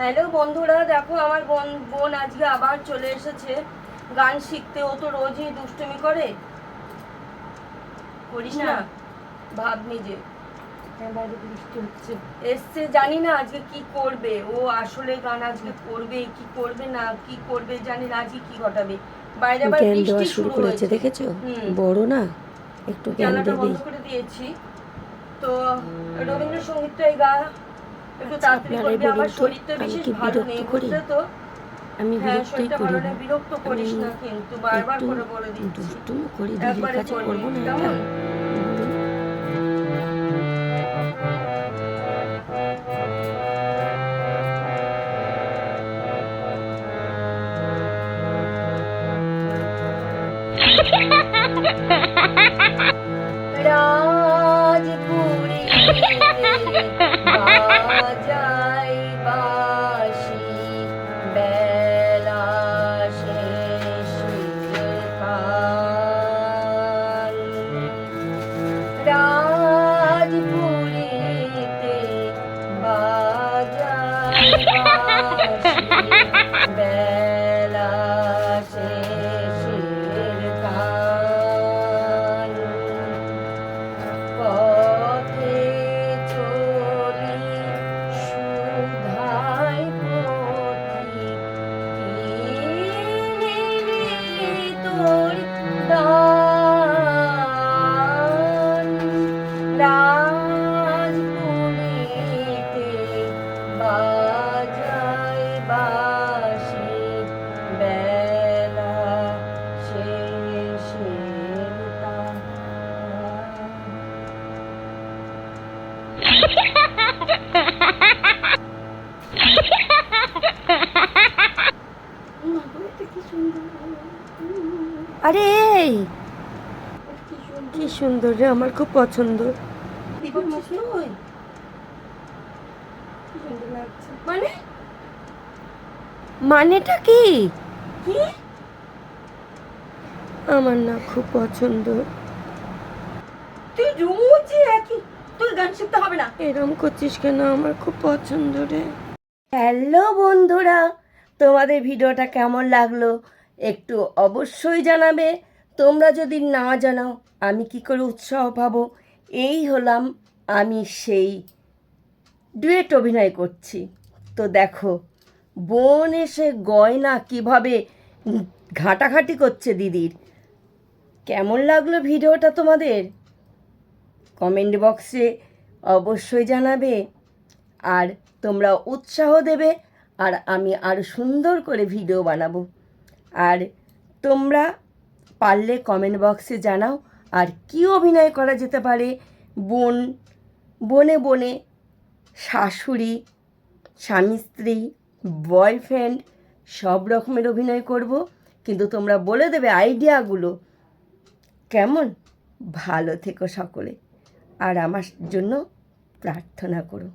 Hello বন্ধুরা দেখো আমার বোন বোন আজকে আবার চলে এসেছে। গান শিখতে ও তো রোজই দুষ্টুমি করে। করিস না? ভাব নিজে। হ্যাঁ বাইরে বৃষ্টি হচ্ছে। এসছে জানি না আজকে কি করবে। ও আসলে গান আজকে করবে কি করবে না কি করবে জানি না আজকে কি ঘটাবে। বাইরে আবার বৃষ্টি শুরু করেছে হয়েছে। দেখেছ? বড় না? একটু দেবেই বন্ধ করে দিয়েছি। তো রবীন্দ্রসঙ্গীতটাই গা আপনারাই বলুন তো, শরীরটা আমি বিশেষ কি বিরক্ত করি? আমি হ্যাঁ বিরক্তই করি না আমি না কিন্তু বারবার একটু করে বলে দিচ্ছি দুষ্টুমি করি দিদির কাছে করব না এটা কেমন? বলুন। রাজপুরী 我叫 আরে কি সুন্দর রে আমার খুব পছন্দ। মানে? মানেটা কি? আমার না খুব পছন্দ। তুই রোজই একই তুই গান শিখতে হবে না। এরম করছিস কেন? আমার খুব পছন্দ রে। হ্যালো বন্ধুরা তোমাদের ভিডিওটা কেমন লাগল একটু অবশ্যই জানাবে। তোমরা যদি না জানাও আমি কি করে উৎসাহ পাবো? এই হলাম আমি সেই ডুয়েট অভিনয় করছি। তো দেখো বোন এসে গয়না কীভাবে ঘাটাঘাটি করছে দিদির। কেমন লাগল ভিডিওটা তোমাদের? কমেন্ট বক্সে অবশ্যই জানাবে। আর তোমরা উৎসাহ দেবে আর আমি আরও সুন্দর করে ভিডিও বানাবো। আর তোমরা পারলে কমেন্ট বক্সে জানাও আর কী অভিনয় করা যেতে পারে। বোন, বনে বনে শাশুড়ি, স্বামী স্ত্রী, বয়ফ্রেন্ড, সব রকমের অভিনয় করব। কিন্তু তোমরা বলে দেবে আইডিয়াগুলো। কেমন? ভালো থেকো সকলে। আর আমার জন্য প্রার্থনা করো।